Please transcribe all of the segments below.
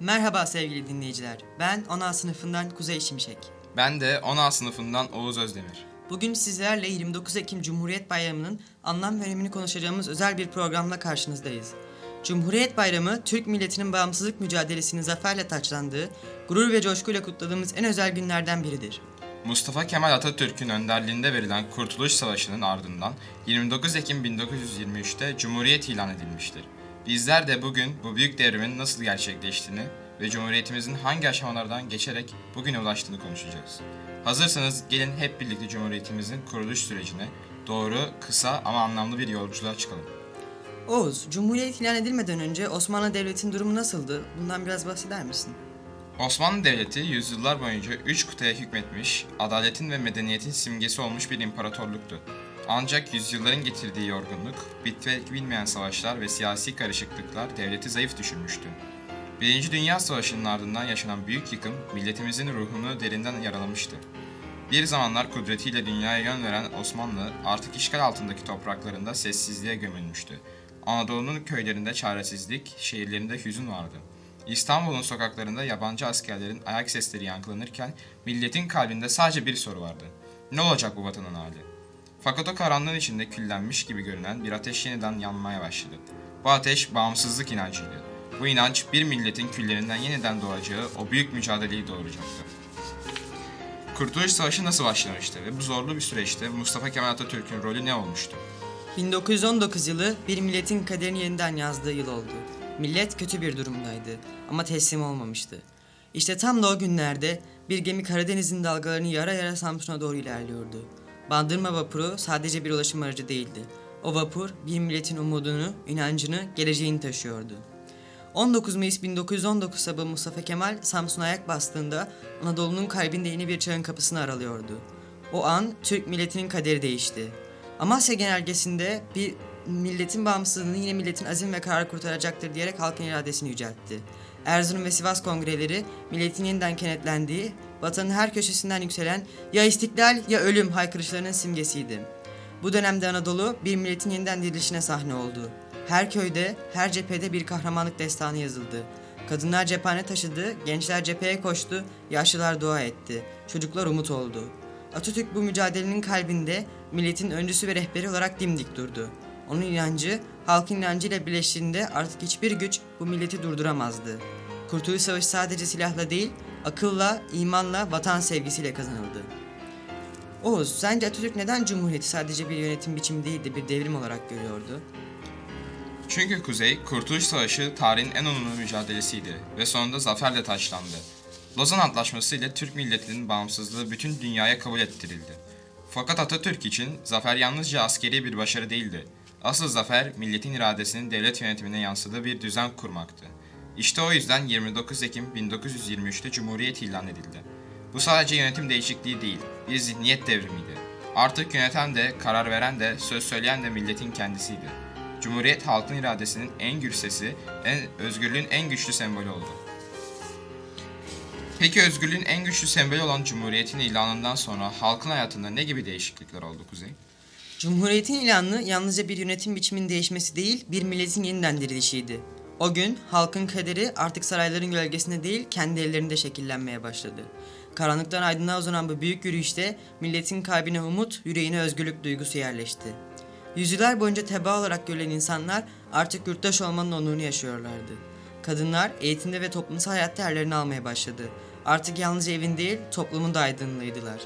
Merhaba sevgili dinleyiciler. Ben 10 sınıfından Kuzey Şimşek. Ben de 10A sınıfından Oğuz Özdemir. Bugün sizlerle 29 Ekim Cumhuriyet Bayramı'nın anlam ve önemini konuşacağımız özel bir programla karşınızdayız. Cumhuriyet Bayramı, Türk milletinin bağımsızlık mücadelesinin zaferle taçlandığı, gurur ve coşkuyla kutladığımız en özel günlerden biridir. Mustafa Kemal Atatürk'ün önderliğinde verilen Kurtuluş Savaşı'nın ardından 29 Ekim 1923'te Cumhuriyet ilan edilmiştir. Bizler de bugün bu büyük devrimin nasıl gerçekleştiğini ve Cumhuriyetimizin hangi aşamalardan geçerek bugüne ulaştığını konuşacağız. Hazırsanız gelin hep birlikte Cumhuriyetimizin kuruluş sürecine doğru, kısa ama anlamlı bir yolculuğa çıkalım. Oğuz, Cumhuriyet ilan edilmeden önce Osmanlı Devleti'nin durumu nasıldı? Bundan biraz bahseder misin? Osmanlı Devleti yüzyıllar boyunca üç kıtaya hükmetmiş, adaletin ve medeniyetin simgesi olmuş bir imparatorluktu. Ancak yüzyılların getirdiği yorgunluk, bitmek bilmeyen savaşlar ve siyasi karışıklıklar devleti zayıf düşürmüştü. Birinci Dünya Savaşı'nın ardından yaşanan büyük yıkım milletimizin ruhunu derinden yaralamıştı. Bir zamanlar kudretiyle dünyaya yön veren Osmanlı artık işgal altındaki topraklarında sessizliğe gömülmüştü. Anadolu'nun köylerinde çaresizlik, şehirlerinde hüzün vardı. İstanbul'un sokaklarında yabancı askerlerin ayak sesleri yankılanırken milletin kalbinde sadece bir soru vardı. Ne olacak bu vatanın hali? Fakat o karanlığın içinde küllenmiş gibi görünen bir ateş yeniden yanmaya başladı. Bu ateş bağımsızlık inancıydı. Bu inanç bir milletin küllerinden yeniden doğacağı o büyük mücadeleyi doğuracaktı. Kurtuluş Savaşı nasıl başlamıştı ve bu zorlu bir süreçte Mustafa Kemal Atatürk'ün rolü ne olmuştu? 1919 yılı bir milletin kaderini yeniden yazdığı yıl oldu. Millet kötü bir durumdaydı ama teslim olmamıştı. İşte tam da o günlerde bir gemi Karadeniz'in dalgalarını yara yara Samsun'a doğru ilerliyordu. Bandırma vapuru sadece bir ulaşım aracı değildi. O vapur bir milletin umudunu, inancını, geleceğini taşıyordu. 19 Mayıs 1919 sabahı Mustafa Kemal Samsun'a ayak bastığında Anadolu'nun kalbinde yeni bir çağın kapısını aralıyordu. O an Türk milletinin kaderi değişti. Amasya genelgesinde bir milletin bağımsızlığını yine milletin azim ve kararı kurtaracaktır diyerek halkın iradesini yüceltti. Erzurum ve Sivas kongreleri milletin yeniden kenetlendiği, vatanın her köşesinden yükselen ya istiklal ya ölüm haykırışlarının simgesiydi. Bu dönemde Anadolu bir milletin yeniden dirilişine sahne oldu. Her köyde, her cephede bir kahramanlık destanı yazıldı. Kadınlar cephane taşıdı, gençler cepheye koştu, yaşlılar dua etti, çocuklar umut oldu. Atatürk bu mücadelenin kalbinde milletin öncüsü ve rehberi olarak dimdik durdu. Onun inancı, halkın inancıyla birleştiğinde artık hiçbir güç bu milleti durduramazdı. Kurtuluş Savaşı sadece silahla değil, akılla, imanla, vatan sevgisiyle kazanıldı. Oğuz, sence Atatürk neden Cumhuriyeti sadece bir yönetim biçimi değil de bir devrim olarak görüyordu? Çünkü Kuzey, Kurtuluş Savaşı tarihin en onurlu mücadelesiydi ve sonunda zaferle taçlandı. Lozan Antlaşması ile Türk milletinin bağımsızlığı bütün dünyaya kabul ettirildi. Fakat Atatürk için zafer yalnızca askeri bir başarı değildi. Asıl zafer milletin iradesinin devlet yönetimine yansıdığı bir düzen kurmaktı. İşte o yüzden 29 Ekim 1923'te Cumhuriyet ilan edildi. Bu sadece yönetim değişikliği değil, bir zihniyet devrimiydi. Artık yöneten de, karar veren de, söz söyleyen de milletin kendisiydi. Cumhuriyet halkın iradesinin en gür sesi, en, özgürlüğün en güçlü sembolü oldu. Peki özgürlüğün en güçlü sembolü olan Cumhuriyet'in ilanından sonra halkın hayatında ne gibi değişiklikler oldu Kuzey? Cumhuriyetin ilanı yalnızca bir yönetim biçiminin değişmesi değil, bir milletin yeniden dirilişiydi. O gün halkın kaderi artık sarayların gölgesinde değil, kendi ellerinde şekillenmeye başladı. Karanlıktan aydınlığa uzanan bu büyük yürüyüşte milletin kalbine umut, yüreğine özgürlük duygusu yerleşti. Yüzyıllar boyunca teba olarak görülen insanlar artık yurttaş olmanın onurunu yaşıyorlardı. Kadınlar eğitimde ve toplumsal hayatta yerlerini almaya başladı. Artık yalnızca evin değil, toplumun da aydınlığıydılar.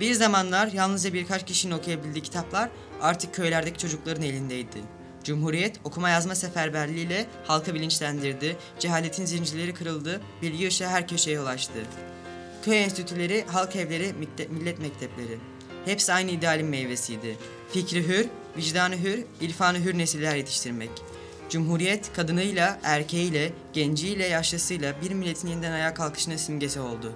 Bir zamanlar yalnızca birkaç kişinin okuyabildiği kitaplar artık köylerdeki çocukların elindeydi. Cumhuriyet okuma yazma seferberliğiyle halkı bilinçlendirdi, cehaletin zincirleri kırıldı, bilgi ışığı her köşeye ulaştı. Köy enstitüleri, halk evleri, millet mektepleri. Hepsi aynı idealin meyvesiydi. Fikri hür, vicdanı hür, irfanı hür nesiller yetiştirmek. Cumhuriyet kadınıyla, erkeğiyle, genciyle, yaşlısıyla bir milletin yeniden ayağa kalkışının simgesi oldu.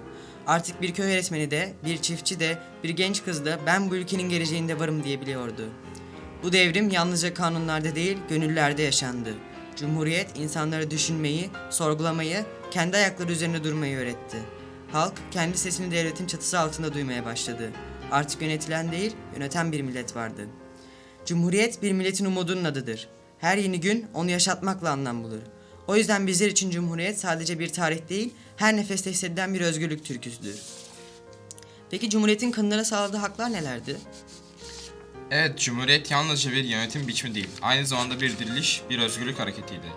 Artık bir köy öğretmeni de, bir çiftçi de, bir genç kız da ben bu ülkenin geleceğinde varım diyebiliyordu. Bu devrim yalnızca kanunlarda değil, gönüllerde yaşandı. Cumhuriyet insanlara düşünmeyi, sorgulamayı, kendi ayakları üzerinde durmayı öğretti. Halk kendi sesini devletin çatısı altında duymaya başladı. Artık yönetilen değil, yöneten bir millet vardı. Cumhuriyet bir milletin umudunun adıdır. Her yeni gün onu yaşatmakla anlam bulur. O yüzden bizler için Cumhuriyet sadece bir tarih değil, her nefeste hissedilen bir özgürlük türküsüdür. Peki Cumhuriyet'in kadınlara sağladığı haklar nelerdi? Evet, Cumhuriyet yalnızca bir yönetim biçimi değil, aynı zamanda bir diriliş, bir özgürlük hareketiydi.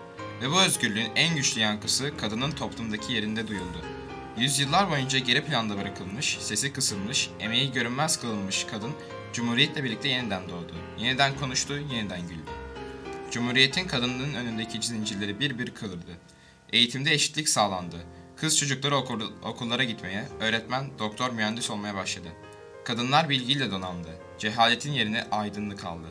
Ve bu özgürlüğün en güçlü yankısı kadının toplumdaki yerinde duyuldu. Yüzyıllar boyunca geri planda bırakılmış, sesi kısılmış, emeği görünmez kılınmış kadın, Cumhuriyet'le birlikte yeniden doğdu. Yeniden konuştu, yeniden güldü. Cumhuriyetin kadının önündeki zincirleri bir bir kırıldı. Eğitimde eşitlik sağlandı. Kız çocukları okul- okullara gitmeye, öğretmen, doktor, mühendis olmaya başladı. Kadınlar bilgiyle donandı. Cehaletin yerine aydınlık aldı.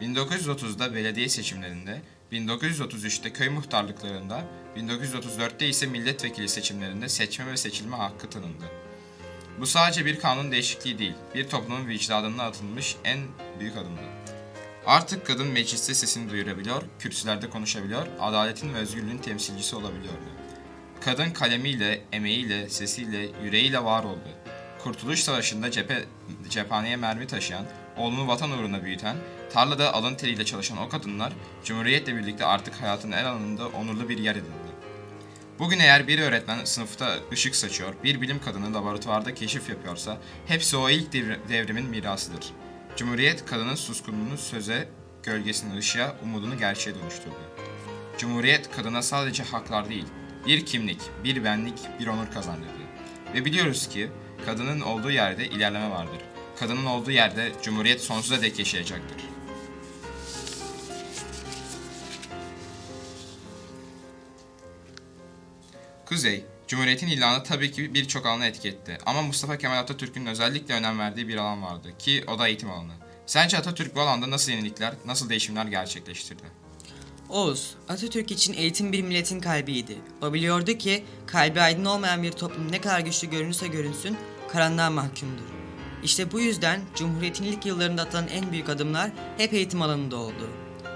1930'da belediye seçimlerinde, 1933'te köy muhtarlıklarında, 1934'te ise milletvekili seçimlerinde seçme ve seçilme hakkı tanındı. Bu sadece bir kanun değişikliği değil, bir toplumun vicdanına atılmış en büyük adımdı. Artık kadın mecliste sesini duyurabiliyor, kürsülerde konuşabiliyor, adaletin ve özgürlüğün temsilcisi olabiliyordu. Kadın kalemiyle, emeğiyle, sesiyle, yüreğiyle var oldu. Kurtuluş Savaşı'nda cephe, cephaneye mermi taşıyan, oğlunu vatan uğruna büyüten, tarlada alın teriyle çalışan o kadınlar, Cumhuriyet'le birlikte artık hayatın el alanında onurlu bir yer edindi. Bugün eğer bir öğretmen sınıfta ışık saçıyor, bir bilim kadını laboratuvarda keşif yapıyorsa, hepsi o ilk devr- devrimin mirasıdır. Cumhuriyet kadının suskunluğunu söze, gölgesini ışığa, umudunu gerçeğe dönüştürdü. Cumhuriyet kadına sadece haklar değil, bir kimlik, bir benlik, bir onur kazandırdı. Ve biliyoruz ki kadının olduğu yerde ilerleme vardır. Kadının olduğu yerde Cumhuriyet sonsuza dek yaşayacaktır. Kuzey, Cumhuriyet'in ilanı tabii ki birçok alana etki etti. Ama Mustafa Kemal Atatürk'ün özellikle önem verdiği bir alan vardı ki o da eğitim alanı. Sence Atatürk bu alanda nasıl yenilikler, nasıl değişimler gerçekleştirdi? Oğuz, Atatürk için eğitim bir milletin kalbiydi. O biliyordu ki kalbi aydın olmayan bir toplum ne kadar güçlü görünürse görünsün karanlığa mahkumdur. İşte bu yüzden Cumhuriyet'in ilk yıllarında atılan en büyük adımlar hep eğitim alanında oldu.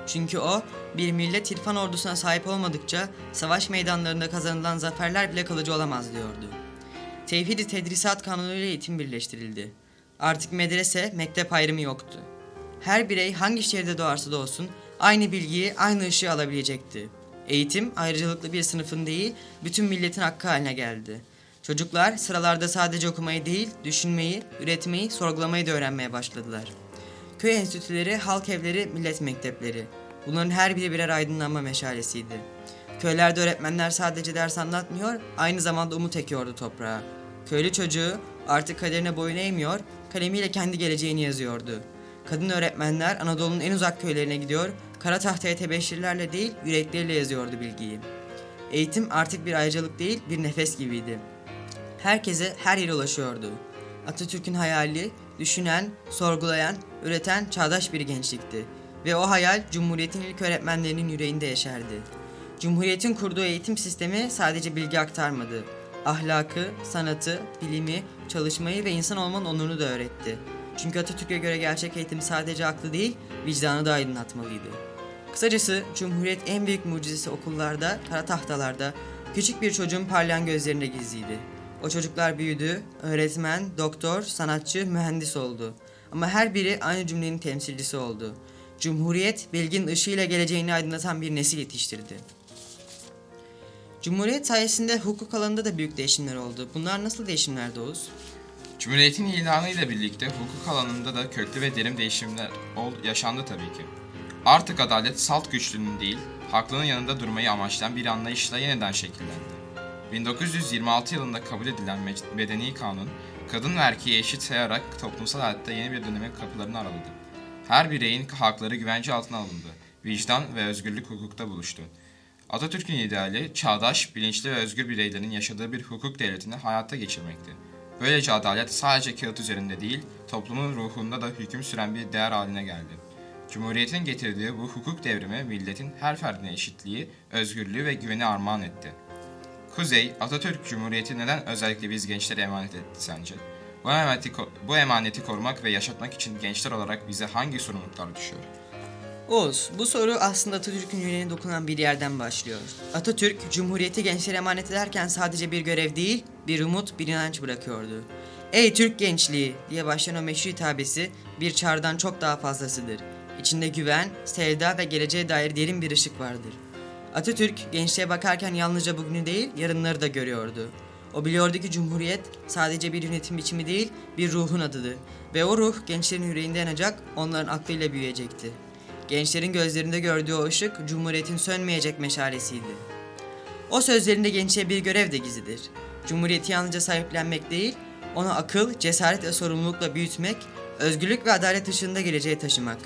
Çünkü o bir millet irfan ordusuna sahip olmadıkça savaş meydanlarında kazanılan zaferler bile kalıcı olamaz diyordu. Tevhid-i Tedrisat Kanunu ile eğitim birleştirildi. Artık medrese, mektep ayrımı yoktu. Her birey hangi şehirde doğarsa doğsun aynı bilgiyi, aynı ışığı alabilecekti. Eğitim ayrıcalıklı bir sınıfın değil, bütün milletin hakkı haline geldi. Çocuklar sıralarda sadece okumayı değil, düşünmeyi, üretmeyi, sorgulamayı da öğrenmeye başladılar. Köy enstitüleri, halk evleri, millet mektepleri. Bunların her biri birer aydınlanma meşalesiydi. Köylerde öğretmenler sadece ders anlatmıyor, aynı zamanda umut ekiyordu toprağa. Köylü çocuğu artık kaderine boyun eğmiyor, kalemiyle kendi geleceğini yazıyordu. Kadın öğretmenler Anadolu'nun en uzak köylerine gidiyor, kara tahtaya tebeşirlerle değil, yürekleriyle yazıyordu bilgiyi. Eğitim artık bir ayrıcalık değil, bir nefes gibiydi. Herkese her yere ulaşıyordu. Atatürk'ün hayali, düşünen, sorgulayan, üreten çağdaş bir gençlikti. Ve o hayal Cumhuriyet'in ilk öğretmenlerinin yüreğinde yeşerdi. Cumhuriyet'in kurduğu eğitim sistemi sadece bilgi aktarmadı. Ahlakı, sanatı, bilimi, çalışmayı ve insan olmanın onurunu da öğretti. Çünkü Atatürk'e göre gerçek eğitim sadece aklı değil, vicdanı da aydınlatmalıydı. Kısacası Cumhuriyet en büyük mucizesi okullarda, kara tahtalarda, küçük bir çocuğun parlayan gözlerinde gizliydi. O çocuklar büyüdü, öğretmen, doktor, sanatçı, mühendis oldu. Ama her biri aynı cümlenin temsilcisi oldu. Cumhuriyet, bilginin ışığıyla geleceğini aydınlatan bir nesil yetiştirdi. Cumhuriyet sayesinde hukuk alanında da büyük değişimler oldu. Bunlar nasıl değişimlerdi Oğuz? Cumhuriyetin ilanıyla birlikte hukuk alanında da köklü ve derin değişimler yaşandı tabii ki. Artık adalet salt güçlünün değil, haklının yanında durmayı amaçlayan bir anlayışla yeniden şekillendi. 1926 yılında kabul edilen me- Medeni Kanun, kadın ve erkeği eşit sayarak toplumsal hayatta yeni bir döneme kapılarını araladı. Her bireyin hakları güvence altına alındı. Vicdan ve özgürlük hukukta buluştu. Atatürk'ün ideali, çağdaş, bilinçli ve özgür bireylerin yaşadığı bir hukuk devletini hayata geçirmekti. Böylece adalet sadece kağıt üzerinde değil, toplumun ruhunda da hüküm süren bir değer haline geldi. Cumhuriyetin getirdiği bu hukuk devrimi milletin her ferdine eşitliği, özgürlüğü ve güveni armağan etti. Kuzey, Atatürk Cumhuriyeti neden özellikle biz gençlere emanet etti sence? Bu emaneti, bu emaneti korumak ve yaşatmak için gençler olarak bize hangi sorumluluklar düşüyor? Oğuz, bu soru aslında Atatürk'ün yüreğine dokunan bir yerden başlıyor. Atatürk, Cumhuriyeti gençlere emanet ederken sadece bir görev değil, bir umut, bir inanç bırakıyordu. Ey Türk gençliği diye başlayan o meşhur hitabesi bir çağrıdan çok daha fazlasıdır. İçinde güven, sevda ve geleceğe dair derin bir ışık vardır. Atatürk gençliğe bakarken yalnızca bugünü değil yarınları da görüyordu. O biliyordu ki Cumhuriyet sadece bir yönetim biçimi değil bir ruhun adıdır. Ve o ruh gençlerin yüreğinde yanacak, onların aklıyla büyüyecekti. Gençlerin gözlerinde gördüğü o ışık Cumhuriyet'in sönmeyecek meşalesiydi. O sözlerinde gençliğe bir görev de gizlidir. Cumhuriyeti yalnızca sahiplenmek değil, onu akıl, cesaret ve sorumlulukla büyütmek, özgürlük ve adalet ışığında geleceğe taşımak.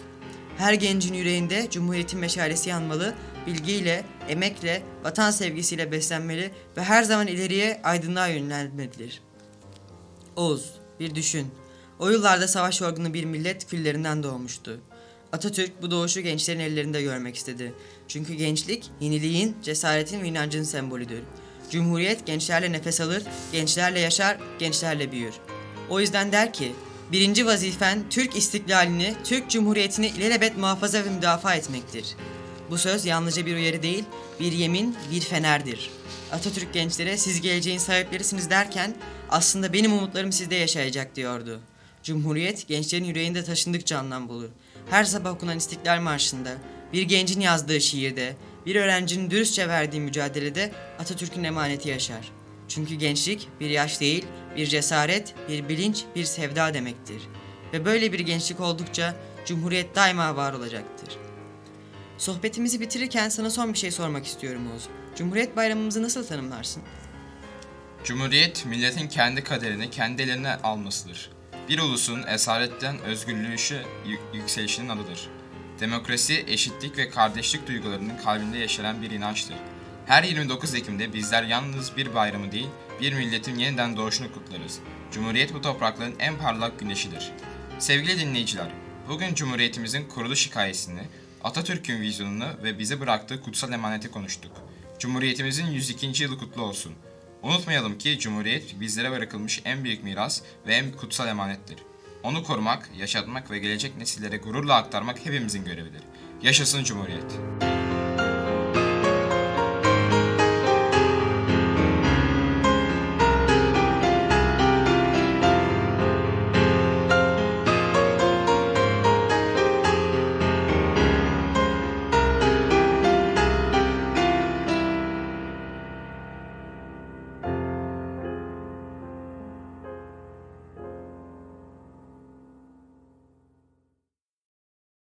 Her gencin yüreğinde Cumhuriyet'in meşalesi yanmalı, bilgiyle, emekle, vatan sevgisiyle beslenmeli ve her zaman ileriye aydınlığa yönelmelidir. Oğuz, bir düşün. O yıllarda savaş yorgunu bir millet küllerinden doğmuştu. Atatürk bu doğuşu gençlerin ellerinde görmek istedi. Çünkü gençlik, yeniliğin, cesaretin ve inancın sembolüdür. Cumhuriyet gençlerle nefes alır, gençlerle yaşar, gençlerle büyür. O yüzden der ki, birinci vazifen Türk istiklalini, Türk Cumhuriyeti'ni ilelebet muhafaza ve müdafaa etmektir. Bu söz yalnızca bir uyarı değil, bir yemin, bir fenerdir. Atatürk gençlere siz geleceğin sahiplerisiniz derken aslında benim umutlarım sizde yaşayacak diyordu. Cumhuriyet gençlerin yüreğinde taşındıkça anlam bulur. Her sabah okunan İstiklal Marşı'nda, bir gencin yazdığı şiirde, bir öğrencinin dürüstçe verdiği mücadelede Atatürk'ün emaneti yaşar. Çünkü gençlik bir yaş değil, bir cesaret, bir bilinç, bir sevda demektir. Ve böyle bir gençlik oldukça Cumhuriyet daima var olacaktır. Sohbetimizi bitirirken sana son bir şey sormak istiyorum Oğuz. Cumhuriyet bayramımızı nasıl tanımlarsın? Cumhuriyet, milletin kendi kaderini kendi ellerine almasıdır. Bir ulusun esaretten özgürlüğü yükselişinin adıdır. Demokrasi, eşitlik ve kardeşlik duygularının kalbinde yaşanan bir inançtır. Her 29 Ekim'de bizler yalnız bir bayramı değil, bir milletin yeniden doğuşunu kutlarız. Cumhuriyet bu toprakların en parlak güneşidir. Sevgili dinleyiciler, bugün Cumhuriyetimizin kuruluş hikayesini, Atatürk'ün vizyonunu ve bize bıraktığı kutsal emaneti konuştuk. Cumhuriyetimizin 102. yılı kutlu olsun. Unutmayalım ki Cumhuriyet bizlere bırakılmış en büyük miras ve en kutsal emanettir. Onu korumak, yaşatmak ve gelecek nesillere gururla aktarmak hepimizin görevidir. Yaşasın Cumhuriyet!